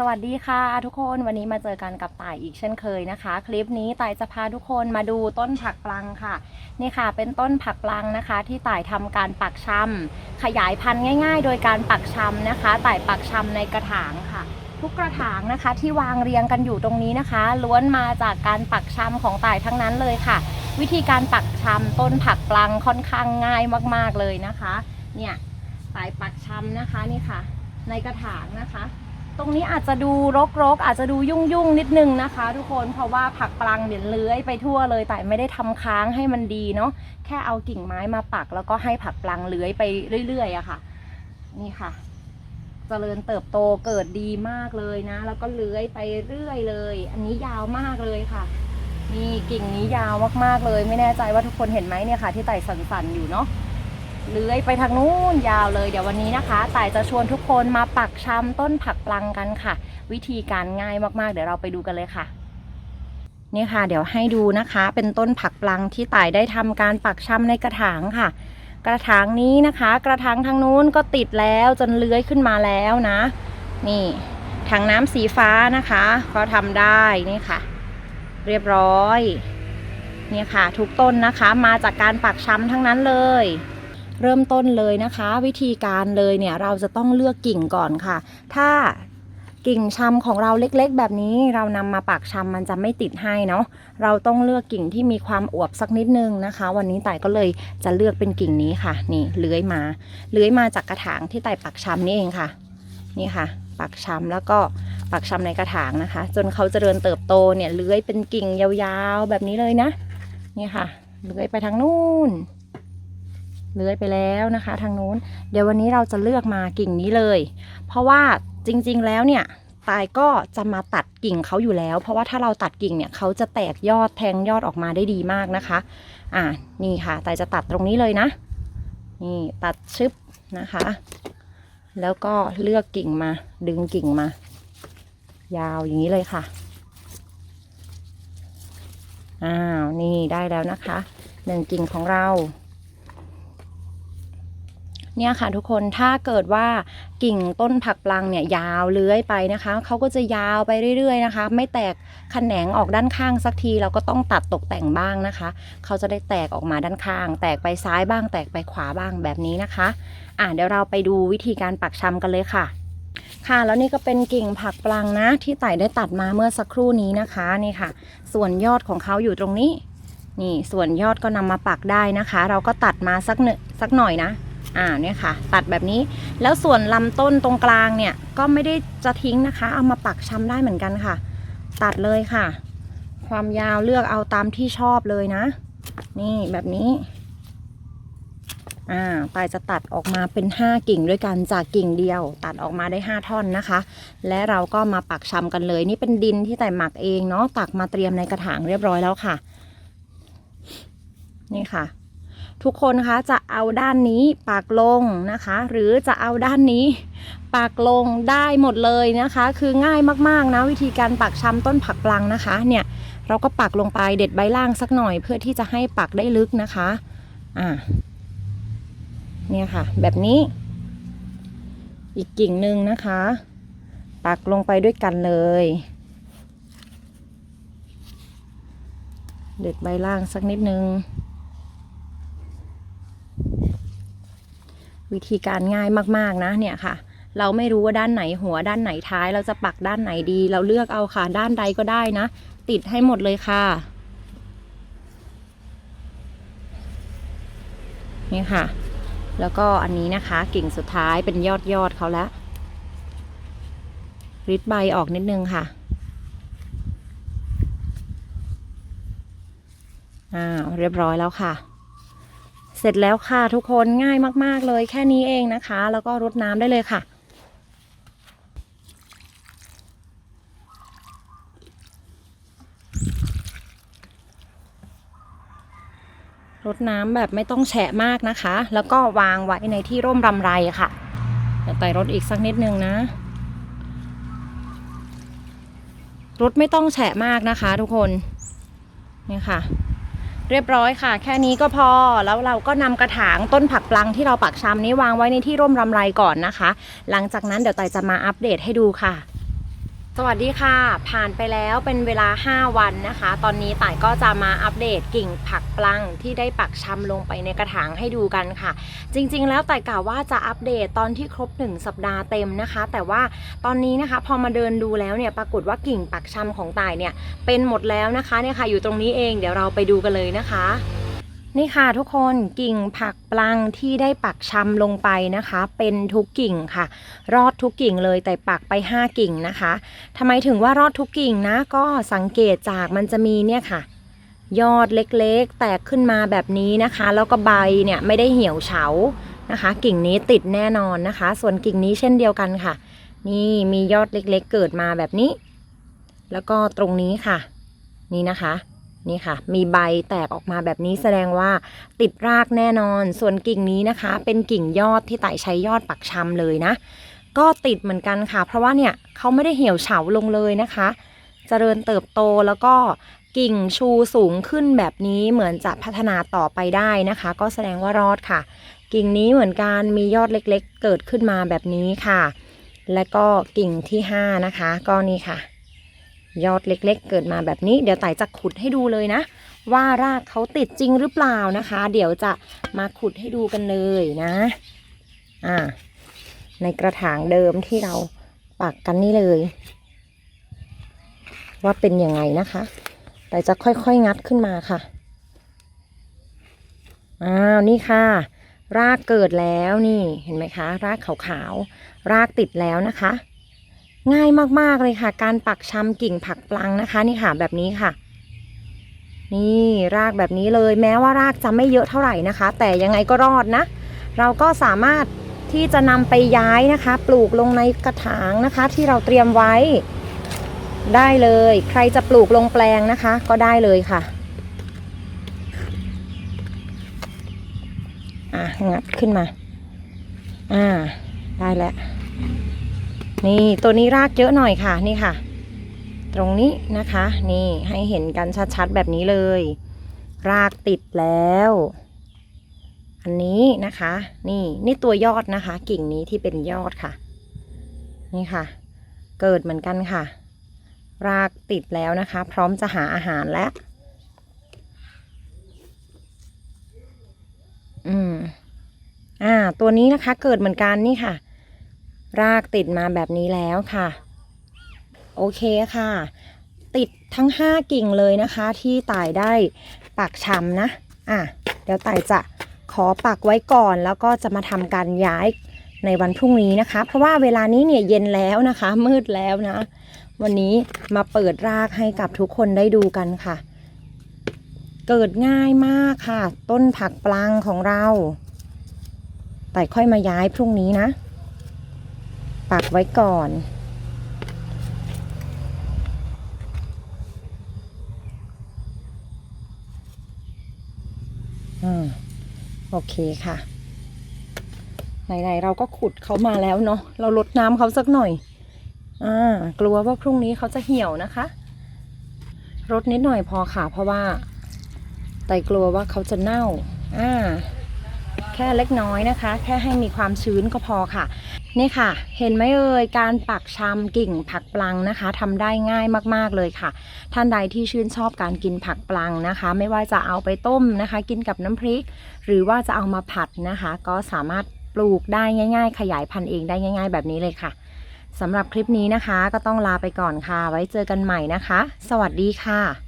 สวัสดีค่ะทุกคนวันนี้มาเจอกันกับต่ายอีกเช่นเคยนะคะ คลิปนี้ต่ายจะพาทุกคนมาดูต้นผักปลังค่ะ นี่ค่ะ เป็นต้นผักปลังนะคะ ที่ต่ายทำการปักชำขยายพันธุ์ง่าย ๆ โดยการปักชำนะคะต่ายปักชำในกระถางค่ะ ทุกกระถางนะคะที่วางเรียงกันอยู่ตรงนี้นะคะ ล้วนมาจากการปักชำของต่ายทั้งนั้นเลยค่ะ วิธีการปักชำต้นผักปลังค่อนข้างง่ายมากๆเลยนะคะ เนี่ยต่ายปักชำนะคะนี่ค่ะ ในกระถางนะคะ ตรงนี้อาจจะดูรกๆ อาจจะดูยุ่งๆนิดนึงนะคะ ทุกคนเพราะว่าผักปลังเดี๋ยเลื้อยไปทั่วเลย แต่ไม่ได้ทำค้างให้มันดีเนาะแค่เอากิ่งไม้มาปัก แล้วก็ให้ผักปลังเลื้อยไปเรื่อยๆอะค่ะ นี่ค่ะเจริญเติบโตเกิดดีมากเลยนะ แล้วก็เลื้อยไปเรื่อยเลย อันนี้ยาวมากเลยค่ะนี่กิ่งนี้ยาวมากๆเลย ไม่แน่ใจว่าทุกคนเห็นไหมเนี่ยค่ะ ที่ไต่สันๆอยู่เนาะ เลื้อยไปทางนู้นยาวเลย เดี๋ยววันนี้นะคะต่ายจะชวนทุกคนมาปักชำต้นผักปลังกันค่ะ วิธีการง่ายมากๆ เดี๋ยวเราไปดูกันเลยค่ะนี่ค่ะ เดี๋ยวให้ดูนะคะ เป็นต้นผักปลังที่ต่ายได้ทำการปักชำในกระถางค่ะ กระถางนี้นะคะ กระถางทางนู้นก็ติดแล้วจนเลื้อยขึ้นมาแล้วนะ นี่ถังน้ำสีฟ้านะคะก็ทำได้นี่ค่ะ เรียบร้อยเนี่ยค่ะ ทุกต้นนะคะมาจากการปักชำทั้งนั้นเลย เริ่มต้นเลยนะคะ วิธีการเลยเนี่ยเราจะต้องเลือกกิ่งก่อนค่ะ ถ้ากิ่งชำของเราเล็กๆ แบบนี้เรานำมาปักชำมันจะไม่ติดให้เนาะเราต้องเลือกกิ่งที่มีความอวบสักนิดนึงนะคะ วันนี้ไต่ก็เลยจะเลือกเป็นกิ่งนี้ค่ะ นี่เลื้อยมาเลื้อยมาจากกระถางที่ไต่ปักชำนี่เองค่ะ นี่ค่ะ ปักชำแล้วก็ปักชำในกระถางนะคะ จนเขาเจริญเติบโตเนี่ยเลื้อยเป็นกิ่งยาวๆแบบนี้เลยนะ นี่ค่ะเลื้อยไปทางนู้น เลื้อยไปแล้วนะคะ ทางนู้น เดี๋ยววันนี้เราจะเลือกมากิ่งนี้เลย เพราะว่าจริงๆแล้วเนี่ยตายก็จะมาตัดกิ่งเขาอยู่แล้ว เพราะว่าถ้าเราตัดกิ่งเนี่ยเขาจะแตกยอดแทงยอดออกมาได้ดีมากนะคะ อ่านี่ค่ะตายจะตัดตรงนี้เลยนะ นี่ตัดชึบนะคะ แล้วก็เลือกกิ่งมา ดึงกิ่งมา ยาวอย่างนี้เลยค่ะอ้าวนี่ได้แล้วนะคะหนึ่งกิ่งของเรา เนี่ยค่ะทุกคนถ้าเกิดว่ากิ่งต้นผักปลังเนี่ยยาวเลื้อยไปนะคะเขาก็จะยาวไปเรื่อยๆนะคะ ไม่แตกแขนงออกด้านข้างสักทีเราก็ต้องตัดตกแต่งบ้างนะคะเขาจะได้แตกออกมาด้านข้าง แตกไปซ้ายบ้าง แตกไปขวาบ้างแบบนี้นะคะอะเดี๋ยวเราไปดูวิธีการปักชำกันเลยค่ะค่ะแล้วนี่ก็เป็นกิ่งผักปลังนะ ที่ไต่ได้ตัดมาเมื่อสักครู่นี้นะคะนี่ค่ะ ส่วนยอดของเขาอยู่ตรงนี้ นี่ส่วนยอดก็นำมาปักได้นะคะ เราก็ตัดมาสักหนึ่งสักหน่อยนะ อ่าเนี่ยค่ะ ตัดแบบนี้แล้วส่วนลำต้นตรงกลางเนี่ยก็ไม่ได้จะทิ้งนะคะ เอามาปักชำได้เหมือนกันค่ะ ตัดเลยค่ะ ความยาวเลือกเอาตามที่ชอบเลยนะ นี่แบบนี้อ่าปลายจะตัดออกมาเป็น 5 กิ่งด้วยกันจากกิ่งเดียว ตัดออกมาได้ 5 ท่อนนะคะ และเราก็มาปักชำกันเลย นี่เป็นดินที่แต่หมักเองเนาะตักมาเตรียมในกระถางเรียบร้อยแล้วค่ะ นี่ค่ะ ทุกคนคะจะเอาด้านนี้ปากลงนะคะ หรือจะเอาด้านนี้ปากลงได้หมดเลยนะคะ คือง่ายมากๆนะวิธีการปักชำต้นผักปลังนะคะ เนี่ยเราก็ปักลงไปเด็ดใบล่างสักหน่อย เพื่อที่จะให้ปักได้ลึกนะคะอ่าเนี่ยค่ะ แบบนี้อีกกิ่งหนึ่งนะคะ ปักลงไปด้วยกันเลย เด็ดใบล่างสักนิดนึง วิธีการง่ายมากๆนะเนี่ยค่ะ เราไม่รู้ว่าด้านไหนหัวด้านไหนท้าย เราจะปักด้านไหนดี เราเลือกเอาค่ะด้านใดก็ได้นะ ติดให้หมดเลยค่ะ นี่ค่ะ แล้วก็อันนี้นะคะกิ่งสุดท้ายเป็นยอดยอดเขาแล้วริดใบออกนิดนึงค่ะอ้าเรียบร้อยแล้วค่ะ เสร็จแล้วค่ะทุกคนง่ายมาก ๆ เลยแค่นี้เองนะคะ แล้วก็รดน้ำได้เลยค่ะ รดน้ำแบบไม่ต้องแฉะมากนะคะ แล้วก็วางไว้ในที่ร่มรำไรค่ะเดี๋ยวไต่รดอีกสักนิดนึงนะรดไม่ต้องแฉะมากนะคะทุกคน นี่ค่ะ เรียบร้อยค่ะ แค่นี้ก็พอแล้วเราก็นำกระถางต้นผักปลังที่เราปักชำนี้วางไว้ในที่ร่มรำไรก่อนนะคะ หลังจากนั้นเดี๋ยวไต่จะมาอัปเดตให้ดูค่ะ สวัสดีค่ะ ผ่านไปแล้วเป็นเวลา 5 วันนะคะ ตอนนี้ต่ายก็จะมาอัปเดตกิ่งผักปลังที่ได้ปักชำลงไปในกระถางให้ดูกันค่ะ จริงๆ แล้วต่ายกล่าวว่าจะอัปเดตตอนที่ครบ 1 สัปดาห์เต็มนะคะ แต่ว่าตอนนี้นะคะพอมาเดินดูแล้วเนี่ยปรากฏว่ากิ่งปักชำของต่ายเนี่ยเป็นหมดแล้วนะคะเนี่ยค่ะอยู่ตรงนี้เองเดี๋ยวเราไปดูกันเลยนะคะ นี่ค่ะทุกคนกิ่งผักปลังที่ได้ปักชำลงไปนะคะ เป็นทุกกิ่งค่ะ รอดทุกกิ่งเลยแต่ปักไป 5 กิ่งนะคะทำไมถึงว่ารอดทุกกิ่งนะ ก็สังเกตจากมันจะมีเนี่ยค่ะ ยอดเล็กๆ แตกขึ้นมาแบบนี้นะคะ แล้วก็ใบเนี่ยไม่ได้เหี่ยวเฉานะคะ กิ่งนี้ติดแน่นอนนะคะ ส่วนกิ่งนี้เช่นเดียวกันค่ะ นี่มียอดเล็กๆ เกิดมาแบบนี้ แล้วก็ตรงนี้ค่ะ นี่นะคะ นี่ค่ะ มีใบแตกออกมาแบบนี้แสดงว่าติดรากแน่นอน ส่วนกิ่งนี้นะคะ เป็นกิ่งยอดที่ไต่ใช้ยอดปักชำเลยนะ ก็ติดเหมือนกันค่ะ เพราะว่าเนี่ยเขาไม่ได้เหี่ยวเฉาลงเลยนะคะเจริญเติบโตแล้วก็กิ่งชูสูงขึ้นแบบนี้เหมือนจะพัฒนาต่อไปได้นะคะ ก็แสดงว่ารอดค่ะ กิ่งนี้เหมือนกันมียอดเล็กๆ เกิดขึ้นมาแบบนี้ค่ะ และก็กิ่งที่ห้านะคะ ก็นี่ค่ะ ยอดเล็กๆ เกิดมาแบบนี้ เดี๋ยวไต่จะขุดให้ดูเลยนะ ว่ารากเขาติดจริงหรือเปล่านะคะ เดี๋ยวจะมาขุดให้ดูกันเลยนะอ่าในกระถางเดิมที่เราปักกันนี่เลย ว่าเป็นยังไงนะคะ แต่จะค่อยๆงัดขึ้นมาค่ะอ้าวนี่ค่ะ รากเกิดแล้วนี่เห็นไหมคะ รากขาวๆรากติดแล้วนะคะ ง่ายมากๆเลยค่ะ การปักชำกิ่งผักปลังนะคะนี่ค่ะแบบนี้ค่ะ นี่รากแบบนี้เลยแม้ว่ารากจะไม่เยอะเท่าไหร่นะคะ แต่ยังไงก็รอดนะ เราก็สามารถที่จะนำไปย้ายนะคะ ปลูกลงในกระถางนะคะ ที่เราเตรียมไว้ได้เลย ใครจะปลูกลงแปลงนะคะ ก็ได้เลยค่ะอะงัดขึ้นมา อ่า ได้แล้ว นี่ตัวนี้รากเยอะหน่อยค่ะนี่ค่ะ ตรงนี้นะคะ นี่ให้เห็นกันชัดๆแบบนี้เลย รากติดแล้ว อันนี้นะคะ นี่นี่ตัวยอดนะคะ กิ่งนี้ที่เป็นยอดค่ะ นี่ค่ะ เกิดเหมือนกันค่ะ รากติดแล้วนะคะ พร้อมจะหาอาหารแล้วอืมอ่า ตัวนี้นะคะ เกิดเหมือนกันนี่ค่ะ รากติดมาแบบนี้แล้วค่ะ โอเคค่ะ ติดทั้ง 5 กิ่งเลยนะคะ ที่ต่ายได้ปักชำนะอะเดี๋ยวต่ายจะขอปักไว้ก่อน แล้วก็จะมาทำการย้ายในวันพรุ่งนี้นะคะ เพราะว่าเวลานี้เนี่ยเย็นแล้วนะคะ มืดแล้วนะ วันนี้มาเปิดรากให้กับทุกคนได้ดูกันค่ะ เกิดง่ายมากค่ะ ต้นผักปลังของเรา แต่ค่อยมาย้ายพรุ่งนี้นะ ปักไว้ก่อนอืมโอเคค่ะ ไหนๆเราก็ขุดเขามาแล้วเนาะ เราลดน้ำเขาสักหน่อย อ่า กลัวว่าพรุ่งนี้เขาจะเหี่ยวนะคะ รดนิดหน่อยพอค่ะ เพราะว่าไต่กลัวว่าเขาจะเน่า อ่าแค่เล็กน้อยนะคะ แค่ให้มีความชื้นก็พอค่ะ นี่ค่ะ เห็นไหมเอ่ยการปักชำกิ่งผักปลังนะคะทำได้ง่ายมากๆเลยค่ะ ท่านใดที่ชื่นชอบการกินผักปลังนะคะ ไม่ว่าจะเอาไปต้มนะคะ กินกับน้ำพริก หรือว่าจะเอามาผัดนะคะ ก็สามารถปลูกได้ง่าย ๆ ขยายพันธุ์เองได้ง่าย ๆ แบบนี้เลยค่ะสำหรับคลิปนี้นะคะ ก็ต้องลาไปก่อนค่ะ ไว้เจอกันใหม่นะคะ สวัสดีค่ะ